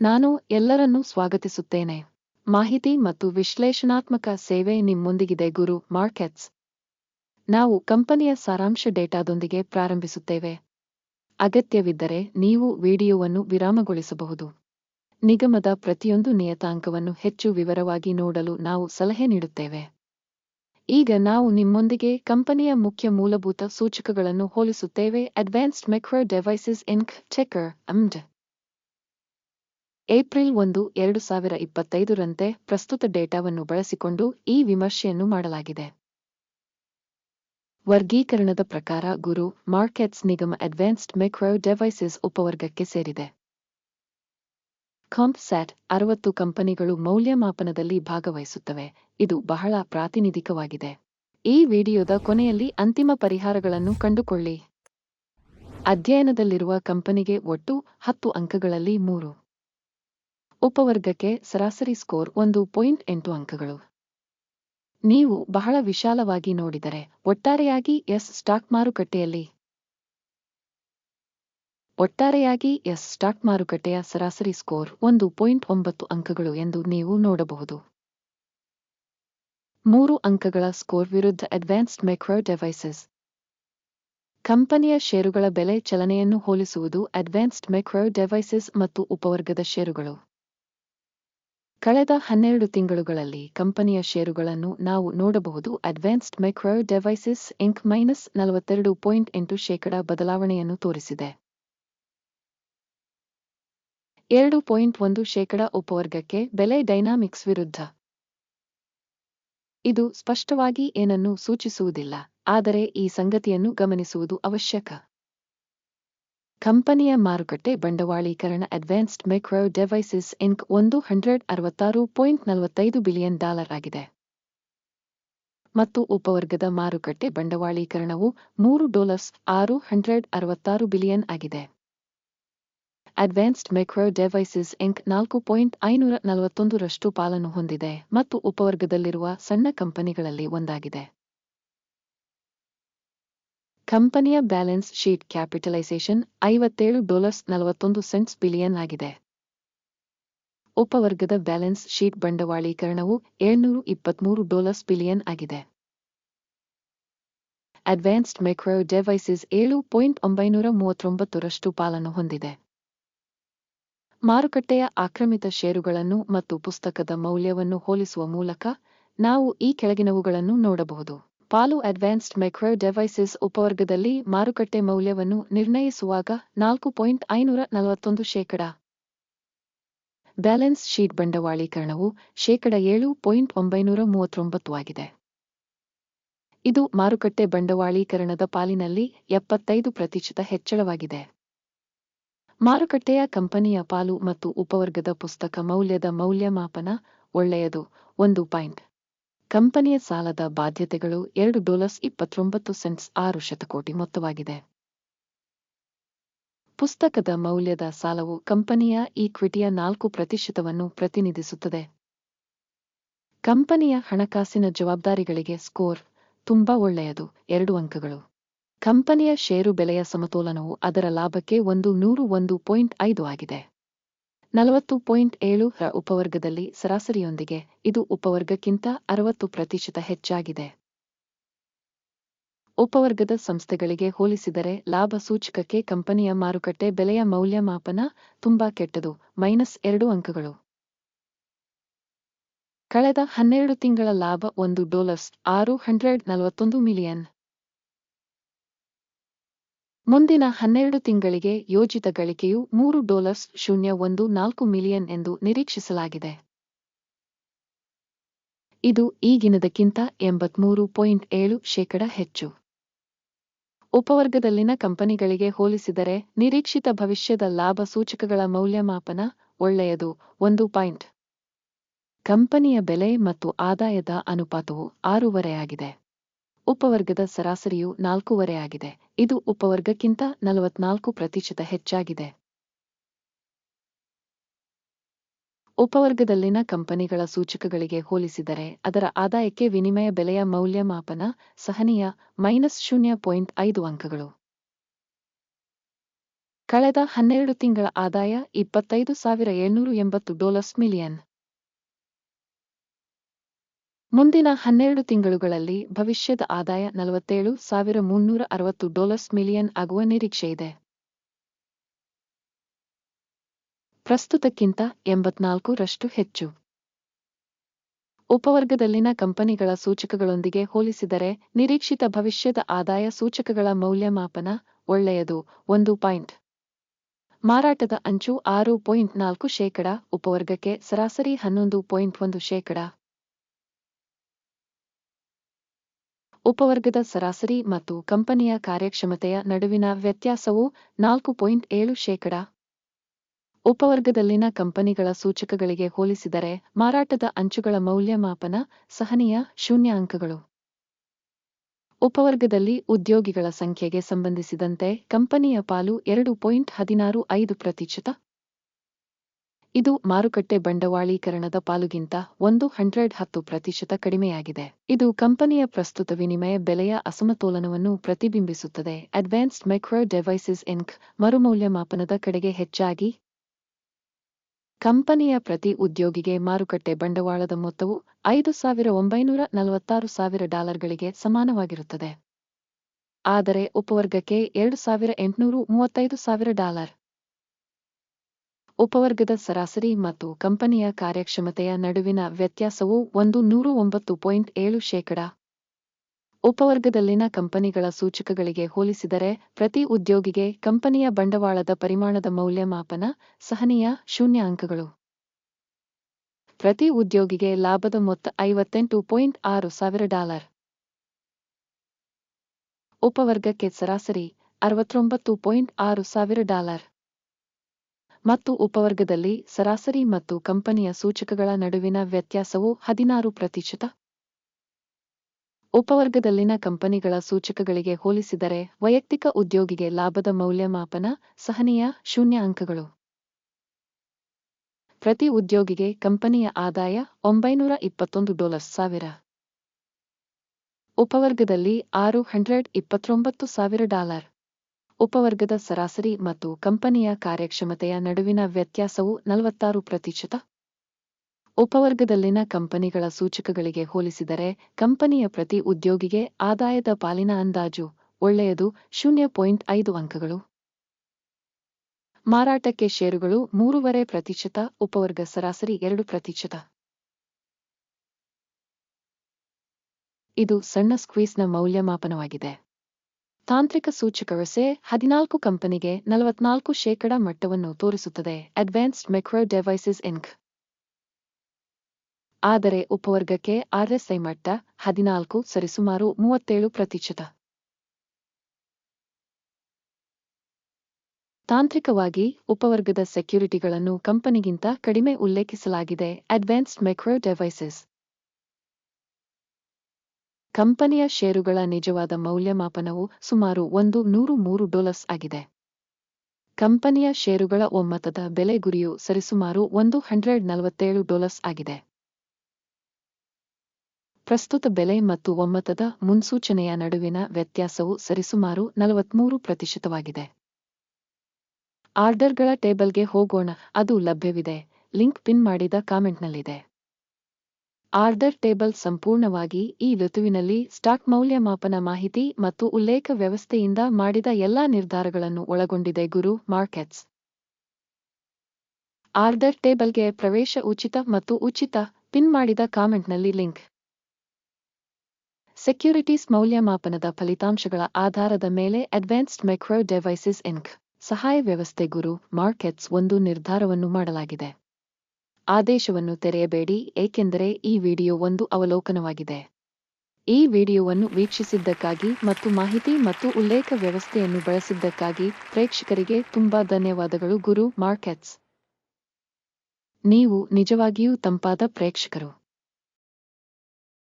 ನಾನು ಎಲ್ಲರನ್ನೂ ಸ್ವಾಗತಿಸುತ್ತೇನೆ. ಮಾಹಿತಿ ಮತ್ತು ವಿಶ್ಲೇಷಣಾತ್ಮಕ ಸೇವೆ ನಿಮ್ಮೊಂದಿಗಿದೆ ಗುರು ಮಾರ್ಕೆಟ್ಸ್. ನಾವು ಕಂಪನಿಯ ಸಾರಾಂಶ ಡೇಟಾದೊಂದಿಗೆ ಪ್ರಾರಂಭಿಸುತ್ತೇವೆ. ಅಗತ್ಯವಿದ್ದರೆ ನೀವು ವಿಡಿಯೋವನ್ನು ವಿರಾಮಗೊಳಿಸಬಹುದು. ನಿಗಮದ ಪ್ರತಿಯೊಂದು ನಿಯತಾಂಕವನ್ನು ಹೆಚ್ಚು ವಿವರವಾಗಿ ನೋಡಲು ನಾವು ಸಲಹೆ ನೀಡುತ್ತೇವೆ. ಈಗ ನಾವು ನಿಮ್ಮೊಂದಿಗೆ ಕಂಪನಿಯ ಮುಖ್ಯ ಮೂಲಭೂತ ಸೂಚಕಗಳನ್ನು ಹೋಲಿಸುತ್ತೇವೆ. ಅಡ್ವಾನ್ಸ್ಡ್ ಮೆಕ್ರೋ ಡೆವೈಸಸ್ ಇನ್ಕ್ ಚೆಕರ್ ಅಮ್ಡ್ ಏಪ್ರಿಲ್ ಒಂದು, ಎರಡು ಸಾವಿರ ಇಪ್ಪತ್ತೈದರಂತೆ ಪ್ರಸ್ತುತ ಡೇಟಾವನ್ನು ಬಳಸಿಕೊಂಡು ಈ ವಿಮರ್ಶೆಯನ್ನು ಮಾಡಲಾಗಿದೆ. ವರ್ಗೀಕರಣದ ಪ್ರಕಾರ ಗುರು, ಮಾರ್ಕೆಟ್ಸ್ ನಿಗಮ ಅಡ್ವಾನ್ಸ್ಡ್ ಮೆಕ್ರೋ ಡೆವೈಸಸ್ ಉಪವರ್ಗಕ್ಕೆ ಸೇರಿದೆ. ಕಾಂಪ್ಸ್ಯಾಟ್ ಅರವತ್ತು ಕಂಪನಿಗಳು ಮೌಲ್ಯಮಾಪನದಲ್ಲಿ ಭಾಗವಹಿಸುತ್ತವೆ. ಇದು ಬಹಳ ಪ್ರಾತಿನಿಧಿಕವಾಗಿದೆ. ಈ ವಿಡಿಯೋದ ಕೊನೆಯಲ್ಲಿ ಅಂತಿಮ ಪರಿಹಾರಗಳನ್ನು ಕಂಡುಕೊಳ್ಳಿ. ಅಧ್ಯಯನದಲ್ಲಿರುವ ಕಂಪನಿಗೆ ಒಟ್ಟು ಹತ್ತು ಅಂಕಗಳಲ್ಲಿ ಮೂರು. ಉಪವರ್ಗಕ್ಕೆ ಸರಾಸರಿ ಸ್ಕೋರ್ ಒಂದು ಪಾಯಿಂಟ್ ಎಂಟು ಅಂಕಗಳು. ನೀವು ಬಹಳ ವಿಶಾಲವಾಗಿ ನೋಡಿದರೆ ಒಟ್ಟಾರೆಯಾಗಿ ಎಸ್ ಸ್ಟಾಕ್ ಮಾರುಕಟ್ಟೆಯಲ್ಲಿ. ಒಟ್ಟಾರೆಯಾಗಿ ಎಸ್ ಸ್ಟಾಕ್ ಮಾರುಕಟ್ಟೆಯ ಸರಾಸರಿ ಸ್ಕೋರ್ ಒಂದು ಪಾಯಿಂಟ್ ಒಂಬತ್ತು ಅಂಕಗಳು ಎಂದು ನೀವು ನೋಡಬಹುದು. ಮೂರು ಅಂಕಗಳ ಸ್ಕೋರ್ ವಿರುದ್ಧ ಅಡ್ವಾನ್ಸ್ಡ್ ಮೆಕ್ರೋ ಡೆವೈಸಸ್. ಕಂಪನಿಯ ಷೇರುಗಳ ಬೆಲೆ ಚಲನೆಯನ್ನು ಹೋಲಿಸುವುದು ಅಡ್ವಾನ್ಸ್ಡ್ ಮೆಕ್ರೋ ಡೆವೈಸಸ್ ಮತ್ತು ಉಪವರ್ಗದ ಷೇರುಗಳು. ಕಳೆದ ಹನ್ನೆರಡು ತಿಂಗಳುಗಳಲ್ಲಿ ಕಂಪನಿಯ ಷೇರುಗಳನ್ನು ನಾವು ನೋಡಬಹುದು. Advanced Micro Devices Inc minus ನಲವತ್ತೆರಡು ಪಾಯಿಂಟ್ ಎಂಟು ಶೇಕಡ ಬದಲಾವಣೆಯನ್ನು ತೋರಿಸಿದೆ. ಎರಡು ಪಾಯಿಂಟ್ ಒಂದು ಶೇಕಡ ಉಪವರ್ಗಕ್ಕೆ ಬೆಲೆ ಡೈನಾಮಿಕ್ಸ್ ವಿರುದ್ಧ. ಇದು ಸ್ಪಷ್ಟವಾಗಿ ಏನನ್ನೂ ಸೂಚಿಸುವುದಿಲ್ಲ, ಆದರೆ ಈ ಸಂಗತಿಯನ್ನು ಗಮನಿಸುವುದು ಅವಶ್ಯಕ. ಕಂಪನಿಯ ಮಾರುಕಟ್ಟೆ ಬಂಡವಾಳೀಕರಣ ಅಡ್ವಾನ್ಸ್ಡ್ ಮೈಕ್ರೋ ಡೆವೈಸಸ್ ಇಂಕ್ ಒಂದು ಹಂಡ್ರೆಡ್ ಅರವತ್ತಾರು ಪಾಯಿಂಟ್ ನಲವತ್ತೈದು ಬಿಲಿಯನ್ ಡಾಲರ್ ಆಗಿದೆ. ಮತ್ತು ಉಪವರ್ಗದ ಮಾರುಕಟ್ಟೆ ಬಂಡವಾಳೀಕರಣವು ಮೂರು ಡಾಲರ್ಸ್ ಆರು ಹಂಡ್ರೆಡ್ ಅರವತ್ತಾರು ಬಿಲಿಯನ್ ಆಗಿದೆ. ಅಡ್ವಾನ್ಸ್ಡ್ ಮೈಕ್ರೋ ಡೆವೈಸಸ್ ಇಂಕ್ ನಾಲ್ಕು ಪಾಯಿಂಟ್ ಐನೂರ ನಲವತ್ತೊಂದರಷ್ಟು ಪಾಲನ್ನು ಹೊಂದಿದೆ ಮತ್ತು ಉಪವರ್ಗದಲ್ಲಿರುವ ಸಣ್ಣ ಕಂಪನಿಗಳಲ್ಲಿ ಒಂದಾಗಿದೆ. ಕಂಪನಿಯ ಬ್ಯಾಲೆನ್ಸ್ ಶೀಟ್ ಕ್ಯಾಪಿಟಲೈಸೇಷನ್ ಐವತ್ತೇಳು ಡಾಲರ್ಸ್ ನಲವತ್ತೊಂದು ಸೆಂಟ್ಸ್ ಬಿಲಿಯನ್ ಆಗಿದೆ. ಉಪವರ್ಗದ ಬ್ಯಾಲೆನ್ಸ್ ಶೀಟ್ ಬಂಡವಾಳೀಕರಣವು ಏಳ್ನೂರು ಇಪ್ಪತ್ಮೂರು ಡಾಲರ್ಸ್ ಬಿಲಿಯನ್ ಆಗಿದೆ. ಅಡ್ವಾನ್ಸ್ಡ್ ಮೈಕ್ರೋ ಡೆವೈಸಸ್ ಏಳು ಪಾಯಿಂಟ್ ಒಂಬೈನೂರ ಮೂವತ್ತೊಂಬತ್ತರಷ್ಟು ಪಾಲನ್ನು ಹೊಂದಿದೆ. ಮಾರುಕಟ್ಟೆಯ ಆಕ್ರಮಿತ ಷೇರುಗಳನ್ನು ಮತ್ತು ಪುಸ್ತಕದ ಮೌಲ್ಯವನ್ನು ಹೋಲಿಸುವ ಮೂಲಕ ನಾವು ಈ ಕೆಳಗಿನವುಗಳನ್ನು ನೋಡಬಹುದು. ಪಾಲು ಅಡ್ವಾನ್ಸ್ಡ್ ಮೈಕ್ರೋ ಡೆವೈಸಸ್ ಉಪವರ್ಗದಲ್ಲಿ ಮಾರುಕಟ್ಟೆ ಮೌಲ್ಯವನ್ನು ನಿರ್ಣಯಿಸುವಾಗ ನಾಲ್ಕು ಪಾಯಿಂಟ್ ಐನೂರ ನಲವತ್ತೊಂದು ಶೇಕಡ. ಬ್ಯಾಲೆನ್ಸ್ ಶೀಟ್ ಬಂಡವಾಳೀಕರಣವು ಶೇಕಡ ಏಳು ಪಾಯಿಂಟ್ ಒಂಬೈನೂರ ಮೂವತ್ತೊಂಬತ್ತು ಆಗಿದೆ. ಇದು ಮಾರುಕಟ್ಟೆ ಬಂಡವಾಳೀಕರಣದ ಪಾಲಿನಲ್ಲಿ ಎಪ್ಪತ್ತೈದು ಪ್ರತಿಶತ ಹೆಚ್ಚಳವಾಗಿದೆ. ಮಾರುಕಟ್ಟೆಯ ಕಂಪನಿಯ ಪಾಲು ಮತ್ತು ಉಪವರ್ಗದ ಪುಸ್ತಕ ಮೌಲ್ಯದ ಮೌಲ್ಯಮಾಪನ ಒಳ್ಳೆಯದು, ಒಂದು ಪಾಯಿಂಟ್. ಕಂಪನಿಯ ಸಾಲದ ಬಾಧ್ಯತೆಗಳು ಎರಡು ಡಾಲರ್ಸ್ ಇಪ್ಪತ್ತೊಂಬತ್ತು ಸೆಂಟ್ಸ್ ಆರು ಶತಕೋಟಿ ಮೊತ್ತವಾಗಿದೆ. ಪುಸ್ತಕದ ಮೌಲ್ಯದ ಸಾಲವು ಕಂಪನಿಯ ಈಕ್ವಿಟಿಯ ನಾಲ್ಕು ಪ್ರತಿಶತವನ್ನು ಪ್ರತಿನಿಧಿಸುತ್ತದೆ. ಕಂಪನಿಯ ಹಣಕಾಸಿನ ಜವಾಬ್ದಾರಿಗಳಿಗೆ ಸ್ಕೋರ್ ತುಂಬಾ ಒಳ್ಳೆಯದು, ಎರಡು ಅಂಕಗಳು. ಕಂಪನಿಯ ಷೇರು ಬೆಲೆಯ ಸಮತೋಲನವು ಅದರ ಲಾಭಕ್ಕೆ ಒಂದು ನೂರು ಒಂದು ಪಾಯಿಂಟ್ ಐದು ಆಗಿದೆ. ನಲವತ್ತು ಪಾಯಿಂಟ್ ಏಳು ರ ಉಪವರ್ಗದಲ್ಲಿ ಸರಾಸರಿಯೊಂದಿಗೆ ಇದು ಉಪವರ್ಗಕ್ಕಿಂತ ಅರವತ್ತು ಪ್ರತಿಶತ ಹೆಚ್ಚಾಗಿದೆ. ಉಪವರ್ಗದ ಸಂಸ್ಥೆಗಳಿಗೆ ಹೋಲಿಸಿದರೆ ಲಾಭ ಸೂಚಕಕ್ಕೆ ಕಂಪನಿಯ ಮಾರುಕಟ್ಟೆ ಬೆಲೆಯ ಮೌಲ್ಯಮಾಪನ ತುಂಬಾ ಕೆಟ್ಟದು, ಮೈನಸ್ ಎರಡು ಅಂಕಗಳು. ಕಳೆದ ಹನ್ನೆರಡು ತಿಂಗಳ ಲಾಭ ಒಂದು ಡೋಲರ್ಸ್ ಆರು ಹಂಡ್ರೆಡ್ ನಲವತ್ತೊಂದು ಮಿಲಿಯನ್. ಮುಂದಿನ ಹನ್ನೆರಡು ತಿಂಗಳಿಗೆ ಯೋಜಿತ ಗಳಿಕೆಯು ಮೂರು ಡಾಲರ್ಸ್ ಶೂನ್ಯ ಒಂದು ನಾಲ್ಕು ಮಿಲಿಯನ್ ಎಂದು ನಿರೀಕ್ಷಿಸಲಾಗಿದೆ. ಇದು ಈಗಿನದಕ್ಕಿಂತ ಎಂಬತ್ಮೂರು ಪಾಯಿಂಟ್ ಏಳು ಶೇಕಡ ಹೆಚ್ಚು. ಉಪವರ್ಗದಲ್ಲಿನ ಕಂಪನಿಗಳಿಗೆ ಹೋಲಿಸಿದರೆ ನಿರೀಕ್ಷಿತ ಭವಿಷ್ಯದ ಲಾಭ ಸೂಚಕಗಳ ಮೌಲ್ಯಮಾಪನ ಒಳ್ಳೆಯದು. ಒಂದು ಪಾಯಿಂಟ್. ಕಂಪನಿಯ ಬೆಲೆ ಮತ್ತು ಆದಾಯದ ಅನುಪಾತವು ಆರೂವರೆಯಾಗಿದೆ. ಉಪವರ್ಗದ ಸರಾಸರಿಯು ನಾಲ್ಕೂವರೆ ಆಗಿದೆ. ಇದು ಉಪವರ್ಗಕ್ಕಿಂತ ನಲವತ್ನಾಲ್ಕು ಪ್ರತಿಶತ ಹೆಚ್ಚಾಗಿದೆ. ಉಪವರ್ಗದಲ್ಲಿನ ಕಂಪನಿಗಳ ಸೂಚಕಗಳಿಗೆ ಹೋಲಿಸಿದರೆ, ಅದರ ಆದಾಯಕ್ಕೆ ವಿನಿಮಯ ಬೆಲೆಯ ಮೌಲ್ಯಮಾಪನ ಸಹನೀಯ ಮೈನಸ್ ಶೂನ್ಯ ಪಾಯಿಂಟ್ ಐದು ಅಂಕಗಳು. ಕಳೆದ ಹನ್ನೆರಡು ತಿಂಗಳ ಆದಾಯ ಇಪ್ಪತ್ತೈದು ಸಾವಿರ ಏಳ್ನೂರು ಎಂಬತ್ತು ಡಾಲರ್ಸ್ ಮಿಲಿಯನ್. ಮುಂದಿನ ಹನ್ನೆರಡು ತಿಂಗಳುಗಳಲ್ಲಿ ಭವಿಷ್ಯದ ಆದಾಯ ನಲವತ್ತೇಳು ಸಾವಿರ ಮುನ್ನೂರ ಅರವತ್ತು ಡಾಲರ್ಸ್ ಮಿಲಿಯನ್ ಆಗುವ ನಿರೀಕ್ಷೆಯಿದೆ ಪ್ರಸ್ತುತಕ್ಕಿಂತ ಎಂಬತ್ನಾಲ್ಕು ರಷ್ಟು ಹೆಚ್ಚು. ಉಪವರ್ಗದಲ್ಲಿನ ಕಂಪನಿಗಳ ಸೂಚಕಗಳೊಂದಿಗೆ ಹೋಲಿಸಿದರೆ ನಿರೀಕ್ಷಿತ ಭವಿಷ್ಯದ ಆದಾಯ ಸೂಚಕಗಳ ಮೌಲ್ಯಮಾಪನ ಒಳ್ಳೆಯದು ಒಂದು ಪಾಯಿಂಟ್. ಮಾರಾಟದ ಅಂಚು ಆರು ಪಾಯಿಂಟ್ ನಾಲ್ಕು ಶೇಕಡ, ಉಪವರ್ಗಕ್ಕೆ ಸರಾಸರಿ ಹನ್ನೊಂದು ಪಾಯಿಂಟ್ ಒಂದು ಶೇಕಡ. ಉಪವರ್ಗದ ಸರಾಸರಿ ಮತ್ತು ಕಂಪನಿಯ ಕಾರ್ಯಕ್ಷಮತೆಯ ನಡುವಿನ ವ್ಯತ್ಯಾಸವು ನಾಲ್ಕು ಪಾಯಿಂಟ್ ಏಳು ಶೇಕಡ. ಉಪವರ್ಗದಲ್ಲಿನ ಕಂಪನಿಗಳ ಸೂಚಕಗಳಿಗೆ ಹೋಲಿಸಿದರೆ ಮಾರಾಟದ ಅಂಚುಗಳ ಮೌಲ್ಯಮಾಪನ ಸಹನೀಯ ಶೂನ್ಯ ಅಂಕಗಳು ಉಪವರ್ಗದಲ್ಲಿ ಉದ್ಯೋಗಿಗಳ ಸಂಖ್ಯೆಗೆ ಸಂಬಂಧಿಸಿದಂತೆ ಕಂಪನಿಯ ಪಾಲು ಎರಡು ಪಾಯಿಂಟ್ ಹದಿನಾರು ಐದು ಪ್ರತಿಶತ. ಇದು ಮಾರುಕಟ್ಟೆ ಬಂಡವಾಳೀಕರಣದ ಪಾಲುಗಿಂತ ಒಂದು ಹಂಡ್ರೆಡ್ ಹತ್ತು ಪ್ರತಿಶತ ಕಡಿಮೆಯಾಗಿದೆ. ಇದು ಕಂಪನಿಯ ಪ್ರಸ್ತುತ ವಿನಿಮಯ ಬೆಲೆಯ ಅಸಮತೋಲನವನ್ನು ಪ್ರತಿಬಿಂಬಿಸುತ್ತದೆ. ಅಡ್ವಾನ್ಸ್ಡ್ ಮೈಕ್ರೋ ಡೆವೈಸಸ್ ಇನ್ಕ್ ಮರುಮೌಲ್ಯಮಾಪನದ ಕಡೆಗೆ ಹೆಚ್ಚಾಗಿ ಕಂಪನಿಯ ಪ್ರತಿ ಉದ್ಯೋಗಿಗೆ ಮಾರುಕಟ್ಟೆ ಬಂಡವಾಳದ ಮೊತ್ತವು ಐದು ಸಾವಿರ ಒಂಬೈನೂರ ನಲವತ್ತಾರು ಸಾವಿರ ಡಾಲರ್ಗಳಿಗೆ ಸಮಾನವಾಗಿರುತ್ತದೆ. ಆದರೆ ಉಪವರ್ಗಕ್ಕೆ ಎರಡು ಸಾವಿರ ಎಂಟುನೂರು ಮೂವತ್ತೈದು ಸಾವಿರ ಡಾಲರ್. ಉಪವರ್ಗದ ಸರಾಸರಿ ಮತ್ತು ಕಂಪನಿಯ ಕಾರ್ಯಕ್ಷಮತೆಯ ನಡುವಿನ ವ್ಯತ್ಯಾಸವು ಒಂದು ನೂರು ಒಂಬತ್ತು ಪಾಯಿಂಟ್ ಏಳು ಶೇಕಡ. ಉಪವರ್ಗದಲ್ಲಿನ ಕಂಪನಿಗಳ ಸೂಚಕಗಳಿಗೆ ಹೋಲಿಸಿದರೆ ಪ್ರತಿ ಉದ್ಯೋಗಿಗೆ ಕಂಪನಿಯ ಬಂಡವಾಳದ ಪರಿಮಾಣದ ಮೌಲ್ಯಮಾಪನ ಸಹನೀಯ ಶೂನ್ಯ ಅಂಕಗಳು ಪ್ರತಿ ಉದ್ಯೋಗಿಗೆ ಲಾಭದ ಮೊತ್ತ ಐವತ್ತೆಂಟು ಪಾಯಿಂಟ್ ಆರು ಸಾವಿರ ಡಾಲರ್. ಉಪವರ್ಗಕ್ಕೆ ಸರಾಸರಿ ಅರವತ್ತೊಂಬತ್ತು ಪಾಯಿಂಟ್ ಆರು ಸಾವಿರ ಡಾಲರ್. ಮತ್ತು ಉಪವರ್ಗದಲ್ಲಿ ಸರಾಸರಿ ಮತ್ತು ಕಂಪನಿಯ ಸೂಚಕಗಳ ನಡುವಿನ ವ್ಯತ್ಯಾಸವು ಹದಿನಾರು ಪ್ರತಿಶತ. ಉಪವರ್ಗದಲ್ಲಿನ ಕಂಪನಿಗಳ ಸೂಚಕಗಳಿಗೆ ಹೋಲಿಸಿದರೆ ವೈಯಕ್ತಿಕ ಉದ್ಯೋಗಿಗೆ ಲಾಭದ ಮೌಲ್ಯಮಾಪನ ಸಹನೀಯ ಶೂನ್ಯ ಅಂಕಗಳು. ಪ್ರತಿ ಉದ್ಯೋಗಿಗೆ ಕಂಪನಿಯ ಆದಾಯ ಒಂಬೈನೂರ ಇಪ್ಪತ್ತೊಂದು ಡಾಲರ್ ಸಾವಿರ. ಉಪವರ್ಗದಲ್ಲಿ ಆರು ಹಂಡ್ರೆಡ್ ಇಪ್ಪತ್ತೊಂಬತ್ತು ಸಾವಿರ ಡಾಲರ್. ಉಪವರ್ಗದ ಸರಾಸರಿ ಮತ್ತು ಕಂಪನಿಯ ಕಾರ್ಯಕ್ಷಮತೆಯ ನಡುವಿನ ವ್ಯತ್ಯಾಸವು ನಲವತ್ತಾರು ಪ್ರತಿಶತ. ಉಪವರ್ಗದಲ್ಲಿನ ಕಂಪನಿಗಳ ಸೂಚಕಗಳಿಗೆ ಹೋಲಿಸಿದರೆ, ಕಂಪನಿಯ ಪ್ರತಿ ಉದ್ಯೋಗಿಗೆ ಆದಾಯದ ಪಾಲಿನ ಅಂದಾಜು ಒಳ್ಳೆಯದು, ಶೂನ್ಯ ಪಾಯಿಂಟ್ ಐದು ಅಂಕಗಳು. ಮಾರಾಟಕ್ಕೆ ಷೇರುಗಳು ಮೂರುವರೆ ಪ್ರತಿಶತ, ಉಪವರ್ಗ ಸರಾಸರಿ ಎರಡು ಪ್ರತಿಶತ. ಇದು ಸಣ್ಣ ಸ್ಕ್ವೀಸ್ನ ಮೌಲ್ಯಮಾಪನವಾಗಿದೆ. ತಾಂತ್ರಿಕ ಸೂಚಕ ವಸೆ ಹದಿನಾಲ್ಕು ಕಂಪನಿಗೆ ನಲವತ್ನಾಲ್ಕು ಶೇಕಡ ಮಟ್ಟವನ್ನು ತೋರಿಸುತ್ತದೆ ಅಡ್ವಾನ್ಸ್ಡ್ ಮೆಕ್ರೋ ಡೆವೈಸಸ್ ಇಂಕ್ ಆದರೆ ಉಪವರ್ಗಕ್ಕೆ ಆರ್ಎಸ್ಐ ಮಟ್ಟ ಹದಿನಾಲ್ಕು ಸರಿಸುಮಾರು ಮೂವತ್ತೇಳು ಪ್ರತಿಶತ. ತಾಂತ್ರಿಕವಾಗಿ ಉಪವರ್ಗದ ಸೆಕ್ಯುರಿಟಿಗಳನ್ನು ಕಂಪನಿಗಿಂತ ಕಡಿಮೆ ಉಲ್ಲೇಖಿಸಲಾಗಿದೆ ಅಡ್ವಾನ್ಸ್ಡ್ ಮೆಕ್ರೋ ಡೆವೈಸಸ್ ಕಂಪನಿಯ ಷೇರುಗಳ ನಿಜವಾದ ಮೌಲ್ಯಮಾಪನವು ಸುಮಾರು ಒಂದು ನೂರು ಮೂರು ಡಾಲರ್ಸ್ ಆಗಿದೆ. ಕಂಪನಿಯ ಷೇರುಗಳ ಒಮ್ಮತದ ಬೆಲೆ ಗುರಿಯು ಸರಿಸುಮಾರು ಒಂದು ಹಂಡ್ರೆಡ್ ನಲವತ್ತೇಳು ಡಾಲರ್ಸ್ ಆಗಿದೆ. ಪ್ರಸ್ತುತ ಬೆಲೆ ಮತ್ತು ಒಮ್ಮತದ ಮುನ್ಸೂಚನೆಯ ನಡುವಿನ ವ್ಯತ್ಯಾಸವು ಸರಿಸುಮಾರು ನಲವತ್ಮೂರು ಪ್ರತಿಶತವಾಗಿದೆ. ಆರ್ಡರ್ಗಳ ಟೇಬಲ್ಗೆ ಹೋಗೋಣ, ಅದು ಲಭ್ಯವಿದೆ, ಲಿಂಕ್ ಪಿನ್ ಮಾಡಿದ ಕಾಮೆಂಟ್ನಲ್ಲಿದೆ. ಆರ್ಡರ್ ಟೇಬಲ್ ಸಂಪೂರ್ಣವಾಗಿ ಈ ಋತುವಿನಲ್ಲಿ ಸ್ಟಾಕ್ ಮೌಲ್ಯಮಾಪನ ಮಾಹಿತಿ ಮತ್ತು ಉಲ್ಲೇಖ ವ್ಯವಸ್ಥೆಯಿಂದ ಮಾಡಿದ ಎಲ್ಲಾ ನಿರ್ಧಾರಗಳನ್ನು ಒಳಗೊಂಡಿದೆ ಗುರು ಮಾರ್ಕೆಟ್ಸ್. ಆರ್ಡರ್ ಟೇಬಲ್ಗೆ ಪ್ರವೇಶ ಉಚಿತ ಮತ್ತು ಉಚಿತ ಪಿನ್ ಮಾಡಿದ ಕಾಮೆಂಟ್ನಲ್ಲಿ ಲಿಂಕ್. ಸೆಕ್ಯುರಿಟೀಸ್ ಮೌಲ್ಯಮಾಪನದ ಫಲಿತಾಂಶಗಳ ಆಧಾರದ ಮೇಲೆ ಅಡ್ವಾನ್ಸ್ಡ್ ಮೈಕ್ರೋ ಡೆವೈಸಸ್ ಇನ್ಕ್ ಸಹಾಯ ವ್ಯವಸ್ಥೆ ಗುರು ಮಾರ್ಕೆಟ್ಸ್ ಒಂದು ನಿರ್ಧಾರವನ್ನು ಮಾಡಲಾಗಿದೆ. ಆದೇಶವನ್ನು ತೆರೆಯಬೇಡಿ, ಏಕೆಂದರೆ ಈ ವಿಡಿಯೋ ಒಂದು ಅವಲೋಕನವಾಗಿದೆ. ಈ ವಿಡಿಯೋವನ್ನು ವೀಕ್ಷಿಸಿದ್ದಕ್ಕಾಗಿ ಮತ್ತು ಮಾಹಿತಿ ಮತ್ತು ಉಲ್ಲೇಖ ವ್ಯವಸ್ಥೆಯನ್ನು ಬಳಸಿದ್ದಕ್ಕಾಗಿ ಪ್ರೇಕ್ಷಕರಿಗೆ ತುಂಬಾ ಧನ್ಯವಾದಗಳು ಗುರು ಮಾರ್ಕೆಟ್ಸ್. ನೀವು ನಿಜವಾಗಿಯೂ ತಂಪಾದ ಪ್ರೇಕ್ಷಕರು.